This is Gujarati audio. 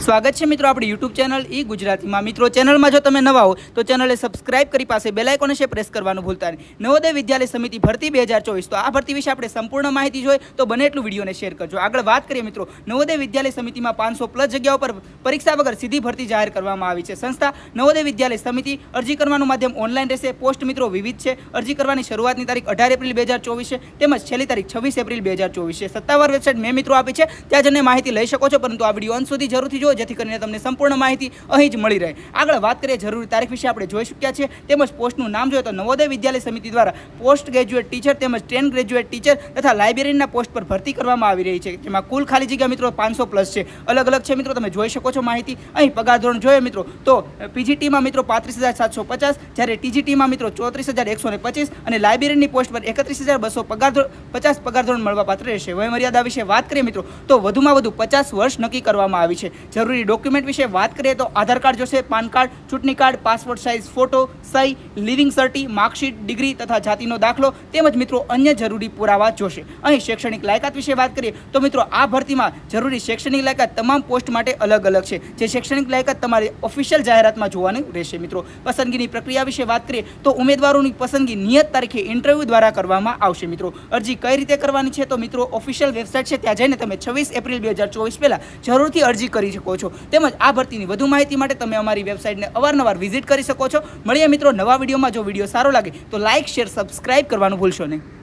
સ્વાગત છે મિત્રો આપણી યુટ્યુબ ચેનલ ઈ ગુજરાતીમાં. મિત્રો, ચેનલમાં જો તમે નવા હો, તો ચેનલે સબસ્ક્રાઇબ કરી પાસે બેલ આઇકોન છે પ્રેસ કરવાનું ભૂલતા નહીં. નવોદય વિદ્યાલય સમિતિ ભરતી બે હજાર ચોવીસ, તો આ ભરતી વિશે આપણે સંપૂર્ણ માહિતી જોઈએ તો બને એટલું વિડીયોને શેર કરજો. આગળ વાત કરીએ મિત્રો, નવોદય વિદ્યાલય સમિતિમાં પાંચસો પ્લસ જગ્યાઓ પર પરીક્ષા વગર સીધી ભરતી જાહેર કરવામાં આવી છે. સંસ્થા, નવોદય વિદ્યાલય સમિતિ અરજી કરવાનું માધ્યમ ઓનલાઈન રહેશે. પોસ્ટ મિત્રો વિવિધ છે. અરજી કરવાની શરૂઆતની તારીખ અઢાર એપ્રિલ બે હજાર ચોવીસ છે, તેમજ છેલ્લી તારીખ છવ્વીસ એપ્રિલ બે હજાર ચોવીસ છે. સત્તાવાર વેબસાઇટ મેં મિત્રો આપી છે, ત્યાં જઈને માહિતી લઈ શકો છો, પરંતુ આ વીડિયો અંત સુધી જરૂરથી જેથી કરીને તમને સંપૂર્ણ માહિતી અહીં જ મળી રહે. આગળ વાત કરીએ જરૂરી તારીખ વિશે, આપણે જોઈ શક્યા છીએ. તેમજ પોસ્ટનું નામ જોઈએ તો નવોદય વિદ્યાલય સમિતિ દ્વારા પોસ્ટ ગ્રેજ્યુએટ ટીચર તેમજ ટેન ગ્રેજ્યુએટ ટીચર તથા લાઇબ્રેરીના પોસ્ટ પર ભરતી કરવામાં આવી રહી છે, જેમાં કુલ ખાલી જગ્યા મિત્રો પાંચસો પ્લસ છે. અલગ અલગ છે મિત્રો, તમે જોઈ શકો છો માહિતી. અહીં પગાર ધોરણ જોઈએ મિત્રો, તો પીજીટીમાં મિત્રો પાંત્રીસ હજાર સાતસો પચાસ, જ્યારે ટીજીટીમાં મિત્રો ચોત્રીસ હજાર એકસો ને પચીસ અને લાઇબ્રેરીની પોસ્ટ પર એકત્રીસ હજાર બસો પગાર ધોરણ પચાસ પગાર ધોરણ મળવાપાત્ર રહેશે. વયમર્યાદા વિશે વાત કરીએ મિત્રો, તો વધુમાં વધુ પચાસ વર્ષ નક્કી કરવામાં આવી છે. જરૂરી ડોક્યુમેન્ટ વિશે વાત કરીએ તો આધાર કાર્ડ જોશે, પાન કાર્ડ, ચૂંટણી કાર્ડ પાસપોર્ટ સાઇઝ ફોટો સહી લિવિંગ સર્ટી માર્કશીટ ડિગ્રી તથા જાતિનો દાખલો તેમજ મિત્રો અન્ય જરૂરી પુરાવા જોશે. અહીં શૈક્ષણિક લાયકાત વિશે વાત કરીએ તો મિત્રો આ ભરતીમાં જરૂરી શૈક્ષણિક લાયકાત તમામ પોસ્ટ માટે અલગ અલગ છે. જે શૈક્ષણિક લાયકાત તમારી ઓફિશિયલ જાહેરાતમાં જોવાની રહેશે મિત્રો. પસંદગીની પ્રક્રિયા વિશે વાત કરીએ તો ઉમેદવારોની પસંદગી નિયત તારીખે ઇન્ટરવ્યૂ દ્વારા કરવામાં આવશે મિત્રો. અરજી કઈ રીતે કરવાની છે તો મિત્રો ઓફિશિયલ વેબસાઇટ છે. ત્યાં જઈને તમે છવ્વીસ એપ્રિલ બે હજાર ચોવીસ પહેલાં જરૂરથી અરજી કરી શકો છો. તેમજ આ ભરતીની વધુ માહિતી માટે તમે અમારી વેબસાઇટને અવારનવાર વિઝિટ કરી શકો છો. મળીએ મિત્રો નવા વિડીયોમાં. જો વીડિયો સારો લાગે તો લાઇક, શેર, સબસ્ક્રાઇબ કરવાનું ભૂલશો નહીં.